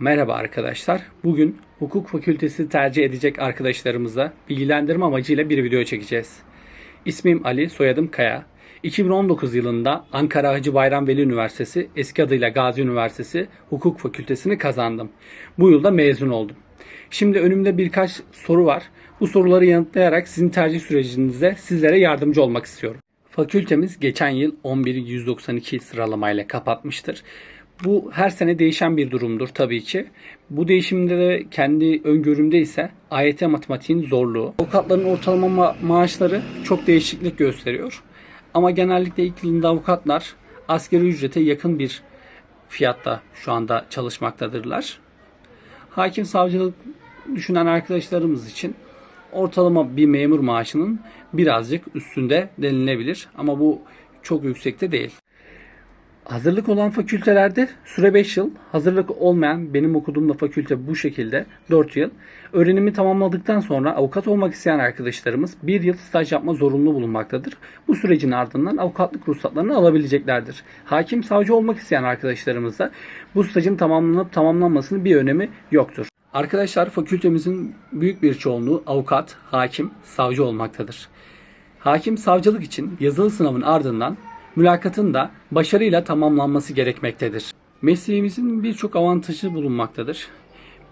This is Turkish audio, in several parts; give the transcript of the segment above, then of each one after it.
Merhaba arkadaşlar. Bugün hukuk fakültesi tercih edecek arkadaşlarımıza bilgilendirme amacıyla bir video çekeceğiz. İsmim Ali, soyadım Kaya. 2019 yılında Ankara Hacı Bayram Veli Üniversitesi, eski adıyla Gazi Üniversitesi Hukuk Fakültesini kazandım. Bu yılda mezun oldum. Şimdi önümde birkaç soru var. Bu soruları yanıtlayarak sizin tercih sürecinizde sizlere yardımcı olmak istiyorum. Fakültemiz geçen yıl 11.192 sıralamayla kapatmıştır. Bu her sene değişen bir durumdur tabii ki. Bu değişimde de kendi öngörümde ise AYT matematiğin zorluğu. Avukatların ortalama ma- maaşları çok değişiklik gösteriyor. Ama genellikle ilk yılında avukatlar asgari ücrete yakın bir fiyatta şu anda çalışmaktadırlar. Hakim savcılık düşünen arkadaşlarımız için ortalama bir memur maaşının birazcık üstünde denilebilir. Ama bu çok yüksekte değil. Hazırlık olan fakültelerde süre 5 yıl, hazırlık olmayan benim okuduğumda fakülte bu şekilde 4 yıl. Öğrenimi tamamladıktan sonra avukat olmak isteyen arkadaşlarımız 1 yıl staj yapma zorunlu bulunmaktadır. Bu sürecin ardından avukatlık ruhsatlarını alabileceklerdir. Hakim savcı olmak isteyen arkadaşlarımız da bu stajın tamamlanıp tamamlanmasının bir önemi yoktur. Arkadaşlar fakültemizin büyük bir çoğunluğu avukat, hakim, savcı olmaktadır. Hakim savcılık için yazılı sınavın ardından mülakatın da başarıyla tamamlanması gerekmektedir. Mesleğimizin birçok avantajı bulunmaktadır.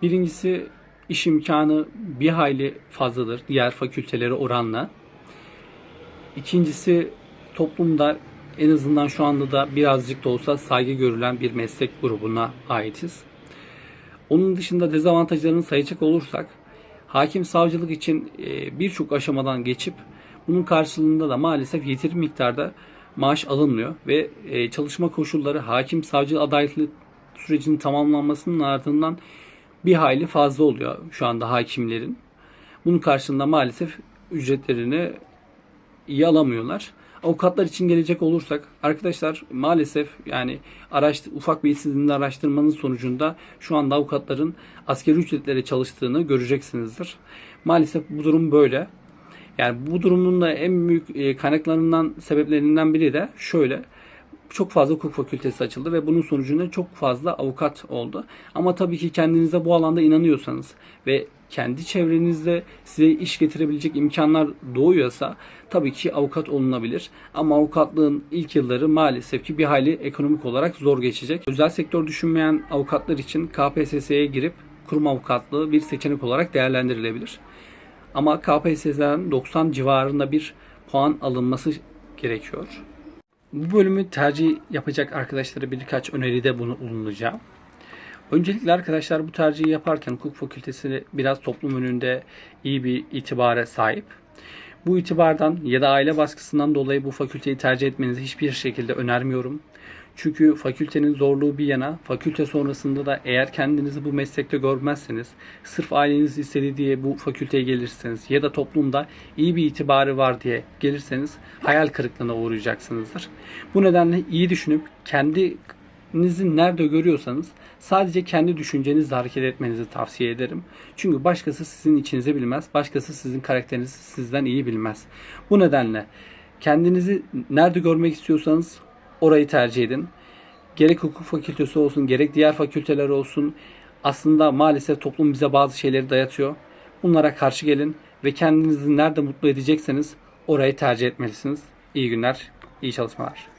Birincisi iş imkanı bir hayli fazladır diğer fakültelere oranla. İkincisi toplumda en azından şu anda da birazcık da olsa saygı görülen bir meslek grubuna aitiz. Onun dışında dezavantajlarını sayacak olursak hakim savcılık için birçok aşamadan geçip bunun karşılığında da maalesef yeteri miktarda maaş alınmıyor ve e, çalışma koşulları hakim savcı adaylık sürecinin tamamlanmasının ardından bir hayli fazla oluyor şu anda hakimlerin. Bunun karşılığında maalesef ücretlerini iyi alamıyorlar. Avukatlar için gelecek olursak arkadaşlar maalesef yani araş, ufak bir işsizliğinde araştırmanın sonucunda şu anda avukatların askeri ücretlere çalıştığını göreceksinizdir. Maalesef bu durum böyle. Yani bu durumun da en büyük e, kaynaklarından sebeplerinden biri de şöyle. Çok fazla hukuk fakültesi açıldı ve bunun sonucunda çok fazla avukat oldu. Ama tabii ki kendinize bu alanda inanıyorsanız ve kendi çevrenizde size iş getirebilecek imkanlar doğuyorsa tabii ki avukat olunabilir. Ama avukatlığın ilk yılları maalesef ki bir hayli ekonomik olarak zor geçecek. Özel sektör düşünmeyen avukatlar için KPSS'ye girip kurum avukatlığı bir seçenek olarak değerlendirilebilir. Ama KPSS'den 90 civarında bir puan alınması gerekiyor. Bu bölümü tercih yapacak arkadaşlara birkaç öneride bunu bulunacağım. Öncelikle arkadaşlar bu tercihi yaparken hukuk fakültesi biraz toplum önünde iyi bir itibara sahip. Bu itibardan ya da aile baskısından dolayı bu fakülteyi tercih etmenizi hiçbir şekilde önermiyorum. Çünkü fakültenin zorluğu bir yana, fakülte sonrasında da eğer kendinizi bu meslekte görmezseniz, sırf aileniz istedi diye bu fakülteye gelirseniz ya da toplumda iyi bir itibarı var diye gelirseniz hayal kırıklığına uğrayacaksınızdır. Bu nedenle iyi düşünüp kendinizi nerede görüyorsanız sadece kendi düşüncenizle hareket etmenizi tavsiye ederim. Çünkü başkası sizin içinizi bilmez, başkası sizin karakterinizi sizden iyi bilmez. Bu nedenle kendinizi nerede görmek istiyorsanız orayı tercih edin. Gerek hukuk fakültesi olsun, gerek diğer fakülteler olsun. Aslında maalesef toplum bize bazı şeyleri dayatıyor. Bunlara karşı gelin ve kendinizi nerede mutlu edecekseniz orayı tercih etmelisiniz. İyi günler, iyi çalışmalar.